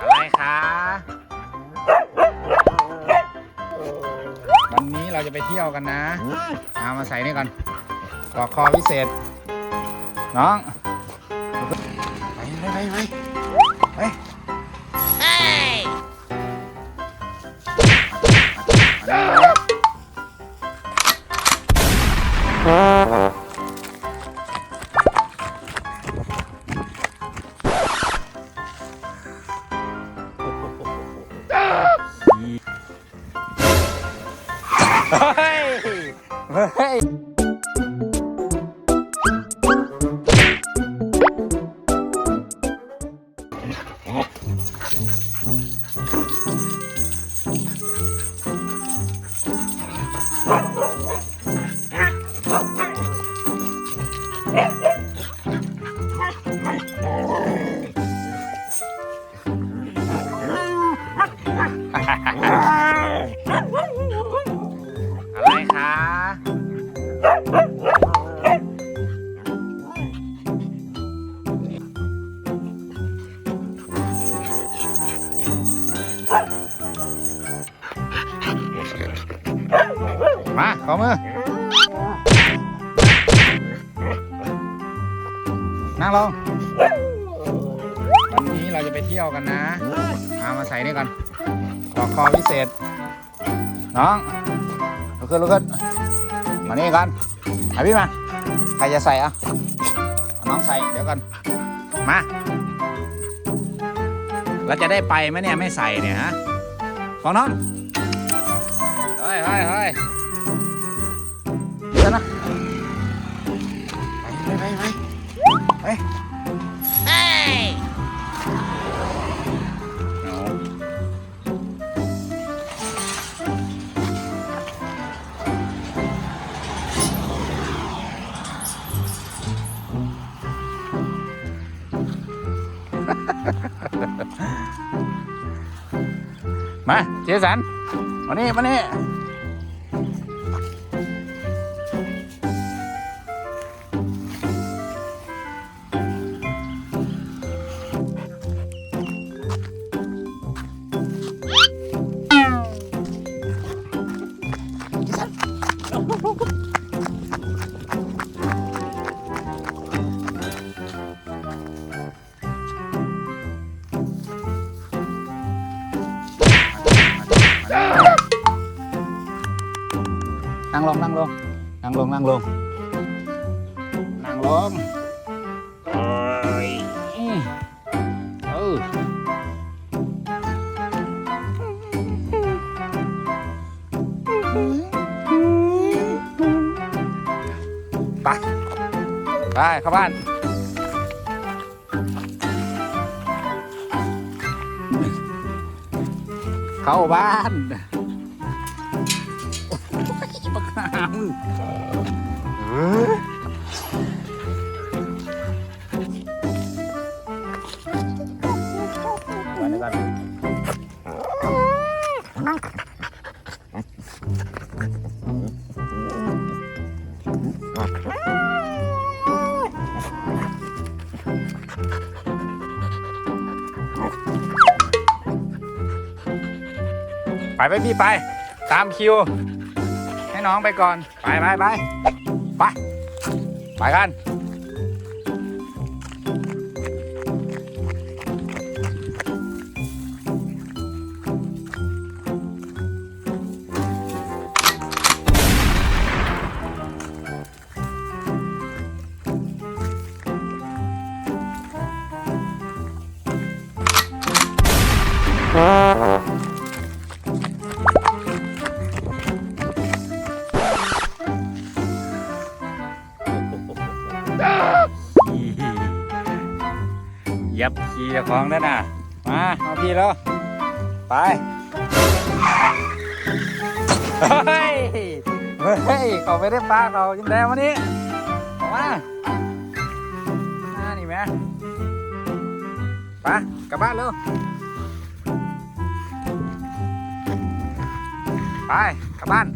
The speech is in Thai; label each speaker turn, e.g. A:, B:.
A: อะไรคะ วันนี้เราจะไปเที่ยวกันนะเอามาใส่นี่ก่อนกอกคอพิเศษ น้อง ไปไปไปไป เฮ้ยเฮ้ย อมือ นั่งลง วันนี้เราจะไปเที่ยวกันนะเอามาใส่นี่ก่อนปลอกคอพิเศษ น้องลุกขึ้นลุกขึ้นมานี่ก่อนเอาพี่มา ใครจะใส่อะอน้องใส่ เดี๋ยวก่อน มา เราจะได้ไปไหมเนี่ย ไม่ใส่เนี่ยฮะฟองน้องเฮ้ยเฮ้ยเฮ้ย มาเจสันมานี่มานี่ นั่งลงนั่งลงนั่งลงนั่งลงนั่งลงเอ้ยเออไปไปเข้าบ้านเข้าบ้าน ไปไปพี่ไป ตามคิว ให้น้องไปก่อน ไปไปไปไปไปกัน ยับขี่เจ้าของได้น่ะมาเอาพี่แล้วไปเฮ้ยเฮ้ยเขาไม่ได้ปลาเขาจิ้มแดงวันนี้ออกมาอ่านี่แม่ไปกลับบ้านเร็วไปกลับบ้าน